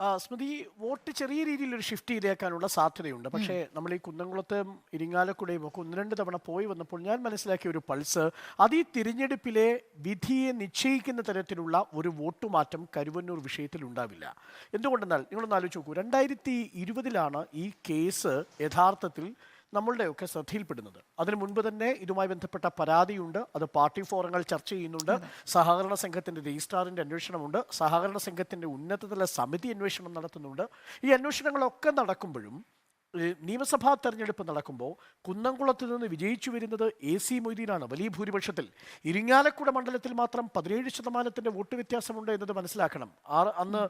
സ്മൃതി vote ചെറിയ രീതിയിൽ ഒരു ഷിഫ്റ്റ് ചെയ്തേക്കാനുള്ള സാധ്യതയുണ്ട്. പക്ഷേ നമ്മൾ ഈ കുന്നംകുളത്തും ഇരിങ്ങാലക്കുടയും ഒക്കെ ഒന്ന് രണ്ട് തവണ പോയി വന്നപ്പോൾ ഞാൻ മനസ്സിലാക്കിയ ഒരു പൾസ് അത് ഈ തിരഞ്ഞെടുപ്പിലെ വിധിയെ നിശ്ചയിക്കുന്ന തരത്തിലുള്ള ഒരു വോട്ടുമാറ്റം കരുവന്നൂർ വിഷയത്തിൽ ഉണ്ടാവില്ല. എന്തുകൊണ്ടെന്നാൽ നിങ്ങളൊന്ന് ആലോചിച്ച് നോക്കൂ. രണ്ടായിരത്തി ഇരുപതിലാണ് ഈ കേസ് യഥാർത്ഥത്തിൽ നമ്മളുടെയൊക്കെ ശ്രദ്ധയിൽപ്പെടുന്നത്. അതിനു മുൻപ് തന്നെ ഇതുമായി ബന്ധപ്പെട്ട പരാതിയുണ്ട്. അത് പാർട്ടി ഫോറങ്ങൾ ചർച്ച ചെയ്യുന്നുണ്ട്. സഹകരണ സംഘത്തിന്റെ രജിസ്ട്രാറിന്റെ അന്വേഷണമുണ്ട്. സഹകരണ സംഘത്തിന്റെ ഉന്നതതല സമിതി അന്വേഷണം നടത്തുന്നുണ്ട്. ഈ അന്വേഷണങ്ങളൊക്കെ നടക്കുമ്പോഴും നിയമസഭാ തെരഞ്ഞെടുപ്പ് നടക്കുമ്പോൾ കുന്നംകുളത്ത് നിന്ന് വിജയിച്ചു വരുന്നത് എ സി മൊയ്തീനാണ് വലിയ ഭൂരിപക്ഷത്തിൽ. ഇരിങ്ങാലക്കുട മണ്ഡലത്തിൽ മാത്രം പതിനേഴ് ശതമാനത്തിന്റെ വോട്ട് വ്യത്യാസമുണ്ട് എന്നത് മനസ്സിലാക്കണം. ആ അന്ന്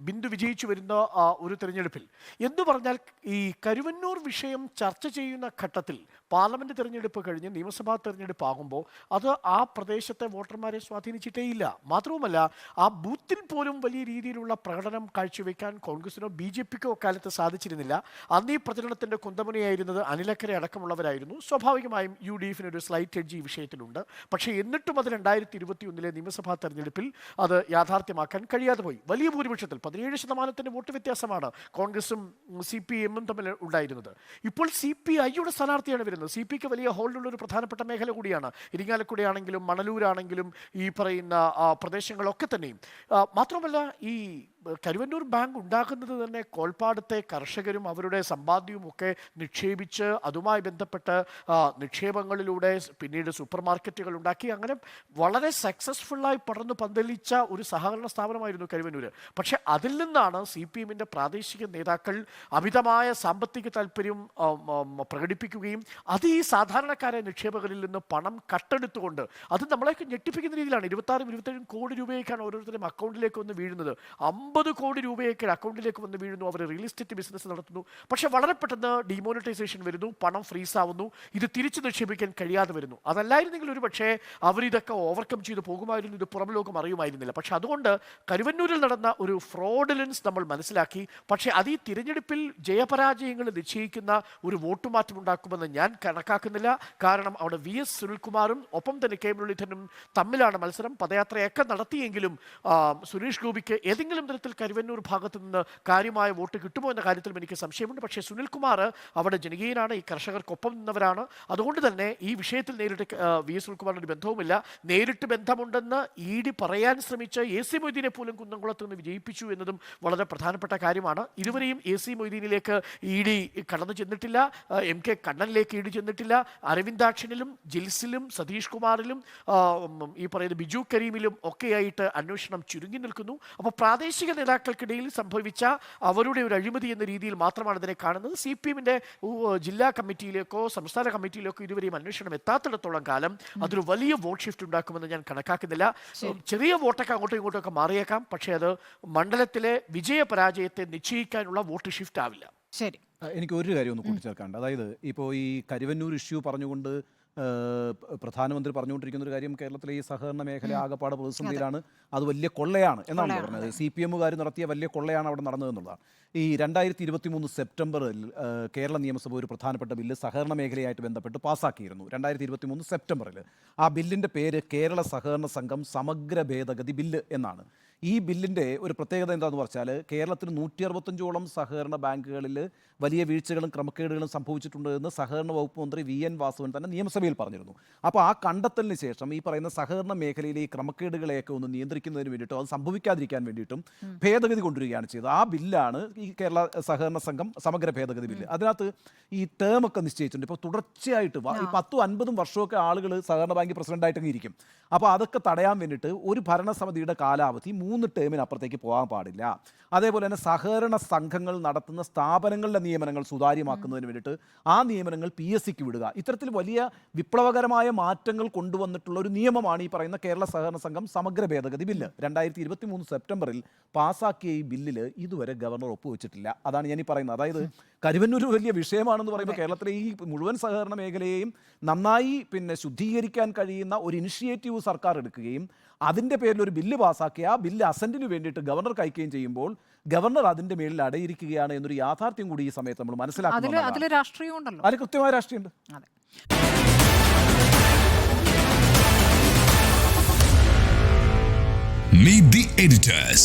ബിന്ദു വിജയിച്ചു വരുന്ന ആ ഒരു തെരഞ്ഞെടുപ്പിൽ. എന്ന് പറഞ്ഞാൽ ഈ കരുവന്നൂർ വിഷയം ചർച്ച ചെയ്യുന്ന ഘട്ടത്തിൽ പാർലമെന്റ് തെരഞ്ഞെടുപ്പ് കഴിഞ്ഞ് നിയമസഭാ തെരഞ്ഞെടുപ്പ് ആകുമ്പോൾ അത് ആ പ്രദേശത്തെ വോട്ടർമാരെ സ്വാധീനിച്ചിട്ടേയില്ല മാത്രവുമല്ല ആ ബൂത്തിൽ പോലും വലിയ രീതിയിലുള്ള പ്രകടനം കാഴ്ചവെക്കാൻ കോൺഗ്രസിനോ ബി ജെ പിക്കോ കാലത്ത് സാധിച്ചിരുന്നില്ല. അന്ന് ഈ പ്രചരണത്തിന്റെ കുന്തമുനയായിരുന്നത് അനിലക്കര അടക്കമുള്ളവരായിരുന്നു. സ്വാഭാവികമായും യു ഡി എഫിന് ഒരു സ്ലൈറ്റ് എഡ്ജ് ഈ വിഷയത്തിലുണ്ട്. പക്ഷേ എന്നിട്ടും അത് രണ്ടായിരത്തി ഇരുപത്തി ഒന്നിലെ നിയമസഭാ തെരഞ്ഞെടുപ്പിൽ അത് യാഥാർത്ഥ്യമാക്കാൻ കഴിയാതെ പോയി. വലിയ ഭൂരിപക്ഷത്തിൽ പതിനേഴ് ശതമാനത്തിന്റെ വോട്ട് വ്യത്യാസമാണ് കോൺഗ്രസും സി പി എമ്മും തമ്മിൽ ഉണ്ടായിരുന്നത്. ഇപ്പോൾ സി പി ഐയുടെ സ്ഥാനാർത്ഥിയാണ് വരുന്നത്. സി പിക്ക് വലിയ ഹോൾഡുള്ള ഒരു പ്രധാനപ്പെട്ട മേഖല കൂടിയാണ്. ഇരിങ്ങാലക്കുടയാണെങ്കിലും മണലൂരാണെങ്കിലും ഈ പറയുന്ന പ്രദേശങ്ങളൊക്കെ തന്നെയും. മാത്രമല്ല ഈ കരുവന്നൂർ ബാങ്ക് ഉണ്ടാക്കുന്നത് തന്നെ കോൾപ്പാടത്തെ കർഷകരും അവരുടെ സമ്പാദ്യവും ഒക്കെ നിക്ഷേപിച്ച് അതുമായി ബന്ധപ്പെട്ട് നിക്ഷേപങ്ങളിലൂടെ പിന്നീട് സൂപ്പർ മാർക്കറ്റുകൾ ഉണ്ടാക്കി. അങ്ങനെ വളരെ സക്സസ്ഫുള്ളായി പടർന്നു പന്തലിച്ച ഒരു സഹകരണ സ്ഥാപനമായിരുന്നു കരുവന്നൂർ പക്ഷെ അതിൽ നിന്നാണ് സി പി എമ്മിന്റെ പ്രാദേശിക നേതാക്കൾ അമിതമായ സാമ്പത്തിക താല്പര്യം പ്രകടിപ്പിക്കുകയും അത് ഈ സാധാരണക്കാരെ നിക്ഷേപകരിൽ നിന്ന് പണം കട്ടെടുത്തുകൊണ്ട് അത് നമ്മളെയൊക്കെ ഞെട്ടിപ്പിക്കുന്ന രീതിയിലാണ്. ഇരുപത്താറും ഇരുപത്തേഴും കോടി രൂപയൊക്കെയാണ് ഓരോരുത്തരും അക്കൗണ്ടിലേക്ക് ഒന്ന് വീഴുന്നത്. അമ്പത് കോടി രൂപയൊക്കെ അക്കൗണ്ടിലേക്ക് വന്ന് വീഴുന്നു. അവർ റിയൽ എസ്റ്റേറ്റ് ബിസിനസ് നടത്തുന്നു. പക്ഷെ വളരെ പെട്ടെന്ന് ഡിമോണിറ്റൈസേഷൻ വരുന്നു. പണം ഫ്രീസ് ആവുന്നു. ഇത് തിരിച്ചു നിക്ഷേപിക്കാൻ കഴിയാതെ വരുന്നു. അതല്ലായിരുന്നെങ്കിൽ ഒരു പക്ഷേ അവരിതൊക്കെ ഓവർകം ചെയ്ത് പോകുമായിരുന്നു. ഇത് പുറം ലോകം അറിയുമായിരുന്നില്ല. പക്ഷെ അതുകൊണ്ട് കരുവന്നൂരിൽ നടന്ന ഒരു ഫ്രോഡുലൻസ് നമ്മൾ മനസ്സിലാക്കി. പക്ഷേ അത് ഈ തിരഞ്ഞെടുപ്പിൽ ജയപരാജയങ്ങൾ നിശ്ചയിക്കുന്ന ഒരു വോട്ടുമാറ്റം ഉണ്ടാക്കുമെന്ന് ഞാൻ കണക്കാക്കുന്നില്ല. കാരണം അവിടെ വി എസ് സുനിൽകുമാറും ഒപ്പം തന്നെ കെ മുരളീധരനും തമ്മിലാണ് മത്സരം. പദയാത്രയൊക്കെ നടത്തിയെങ്കിലും സുരേഷ് ഗോപിക്ക് ഏതെങ്കിലും തരത്തിൽ കരുവന്നൂർ ഭാഗത്തു നിന്ന് കാര്യമായ വോട്ട് കിട്ടുമോ എന്ന കാര്യത്തിലും എനിക്ക് സംശയമുണ്ട്. പക്ഷേ സുനിൽകുമാർ അവിടെ ജനകീയനാണ് ഈ കർഷകർക്കൊപ്പം നിന്നവരാണ്. അതുകൊണ്ട് തന്നെ ഈ വിഷയത്തിൽ നേരിട്ട് വി. എസ്. സുനിൽകുമാറിന് ബന്ധവുമില്ല. നേരിട്ട് ബന്ധമുണ്ടെന്ന് ഇ ഡി പറയാൻ ശ്രമിച്ച എ. സി. മൊയ്തീനെ പോലും കുന്നംകുളത്ത് നിന്ന് വിജയിപ്പിച്ചു എന്നതും വളരെ പ്രധാനപ്പെട്ട കാര്യമാണ്. ഇതുവരെയും എ. സി. മൊയ്തീനിലേക്ക് ഇ ഡി കടന്നു ചെന്നിട്ടില്ല. എം. കെ. കണ്ണനിലേക്ക് ഇ ഡി ചെന്നിട്ടില്ല. അരവിന്ദാക്ഷനിലും ജിൽസിലും സതീഷ് കുമാറിലും ഈ പറയുന്ന ബിജു കരീമിലും ഒക്കെയായിട്ട് അന്വേഷണം ചുരുങ്ങി നിൽക്കുന്നു. അപ്പോൾ പ്രാദേശിക നേതാക്കൾക്കിടയിൽ സംഭവിച്ച അവരുടെ ഒരു അഴിമതി എന്ന രീതിയിൽ മാത്രമാണ് ഇതിനെ കാണുന്നത്. സി പി എമ്മിന്റെ ജില്ലാ കമ്മിറ്റിയിലേക്കോ സംസ്ഥാന കമ്മിറ്റിയിലേക്കോ ഇതുവരെയും അന്വേഷണം എത്താത്തിടത്തോളം കാലം അതൊരു വലിയ വോട്ട് ഷിഫ്റ്റ് ഉണ്ടാക്കുമെന്ന് ഞാൻ കണക്കാക്കുന്നില്ല. ചെറിയ വോട്ടൊക്കെ അങ്ങോട്ടും ഇങ്ങോട്ടും ഒക്കെ മാറിയേക്കാം. പക്ഷേ അത് മണ്ഡലത്തിലെ വിജയപരാജയത്തെ നിശ്ചയിക്കാനുള്ള വോട്ട് ഷിഫ്റ്റ് ആവില്ല. ശരി. എനിക്ക് ഒരു കാര്യം ഒന്ന് കൂട്ടിച്ചേർക്കാണ്ട് അതായത് ഇപ്പോൾ ഈ കരുവന്നൂർ ഇഷ്യൂ പറഞ്ഞുകൊണ്ട് പ്രധാനമന്ത്രി പറഞ്ഞുകൊണ്ടിരിക്കുന്ന ഒരു കാര്യം കേരളത്തിലെ ഈ സഹകരണ മേഖല ആകപ്പാട് പ്രതിസന്ധിയിലാണ്. അത്. വലിയ കൊള്ളയാണ് എന്നാണ് പറഞ്ഞത്. സി പി എമ്മുകാർ നടത്തിയ വലിയ കൊള്ളയാണ് അവിടെ നടന്നതെന്നുള്ളതാണ് ഈ രണ്ടായിരത്തി ഇരുപത്തി മൂന്ന് സെപ്റ്റംബറിൽ കേരള നിയമസഭ ഒരു പ്രധാനപ്പെട്ട ബില്ല് സഹകരണ മേഖലയായിട്ട് ബന്ധപ്പെട്ട് പാസ്സാക്കിയിരുന്നു രണ്ടായിരത്തി ഇരുപത്തി മൂന്ന് സെപ്റ്റംബറിൽ. ആ ബില്ലിന്റെ പേര് കേരള സഹകരണ സംഘം സമഗ്ര ഭേദഗതി ബില്ല് എന്നാണ്. ഈ ബില്ലിന്റെ ഒരു പ്രത്യേകത എന്താണെന്ന് പറഞ്ഞാൽ കേരളത്തിന് നൂറ്റി അറുപത്തഞ്ചോളം സഹകരണ ബാങ്കുകളിൽ വലിയ വീഴ്ചകളും ക്രമക്കേടുകളും സംഭവിച്ചിട്ടുണ്ട് എന്ന് സഹകരണ വകുപ്പ് മന്ത്രി വി എൻ വാസുവൻ തന്നെ നിയമസഭയിൽ പറഞ്ഞിരുന്നു. അപ്പോൾ ആ കണ്ടെത്തലിന് ശേഷം ഈ പറയുന്ന സഹകരണ മേഖലയിലെ ഈ ക്രമക്കേടുകളെയൊക്കെ ഒന്ന് നിയന്ത്രിക്കുന്നതിന് വേണ്ടിയിട്ടും അത് സംഭവിക്കാതിരിക്കാൻ വേണ്ടിയിട്ടും ഭേദഗതി കൊണ്ടുവരികയാണ് ചെയ്തത്. ആ ബില്ലാണ് ഈ കേരള സഹകരണ സംഘം സമഗ്ര ഭേദഗതി ബില്ല്. അതിനകത്ത് ഈ ടേം ഒക്കെ നിശ്ചയിച്ചിട്ടുണ്ട്. ഇപ്പോൾ തുടർച്ചയായിട്ട് ഈ പത്തും അൻപതും വർഷമൊക്കെ ആളുകൾ സഹകരണ ബാങ്ക് പ്രസിഡന്റായിട്ടങ്ങ് ഇരിക്കും. അപ്പോൾ അതൊക്കെ തടയാൻ വേണ്ടിയിട്ട് ഒരു ഭരണസമിതിയുടെ കാലാവധി മൂന്ന് ടേമിനപ്പുറത്തേക്ക് പോകാൻ പാടില്ല. അതേപോലെ തന്നെ സഹകരണ സംഘങ്ങൾ നടത്തുന്ന സ്ഥാപനങ്ങളുടെ നിയമനങ്ങൾ സുതാര്യമാക്കുന്നതിന് വേണ്ടിയിട്ട് ആ നിയമനങ്ങൾ പി എസ് സിക്ക് വിടുക. ഇത്തരത്തിൽ വലിയ വിപ്ലവകരമായ മാറ്റങ്ങൾ കൊണ്ടുവന്നിട്ടുള്ള ഒരു നിയമമാണ് ഈ പറയുന്ന കേരള സഹകരണ സംഘം സമഗ്ര ഭേദഗതി ബില്ല്. രണ്ടായിരത്തി ഇരുപത്തി മൂന്ന് സെപ്റ്റംബറിൽ പാസാക്കിയ ഈ ബില്ലിൽ ഇതുവരെ ഗവർണർ ഒപ്പുവെച്ചിട്ടില്ല. അതാണ് ഞാൻ ഈ പറയുന്നത്. അതായത് കരുവന്നൂർ വലിയ വിഷയമാണെന്ന് പറയുമ്പോൾ കേരളത്തിലെ ഈ മുഴുവൻ സഹകരണ മേഖലയെയും നന്നായി പിന്നെ ശുദ്ധീകരിക്കാൻ കഴിയുന്ന ഒരു ഇനിഷ്യേറ്റീവ് സർക്കാർ എടുക്കുകയും അതിന്റെ പേരിൽ ഒരു ബില്ല് പാസ്സാക്കി ആ ബില്ല് അസന്റിന് വേണ്ടിയിട്ട് ഗവർണർ കയക്കുകയും ചെയ്യുമ്പോൾ ഗവർണർ അതിന്റെ മേളിൽ അടയിരിക്കുകയാണ് എന്നൊരു യാഥാർത്ഥ്യം കൂടി ഈ സമയത്ത് നമ്മൾ ഉണ്ടല്ലോ. അതിൽ കൃത്യമായ രാഷ്ട്രീയമുണ്ട്. അതെ. Meet the editors.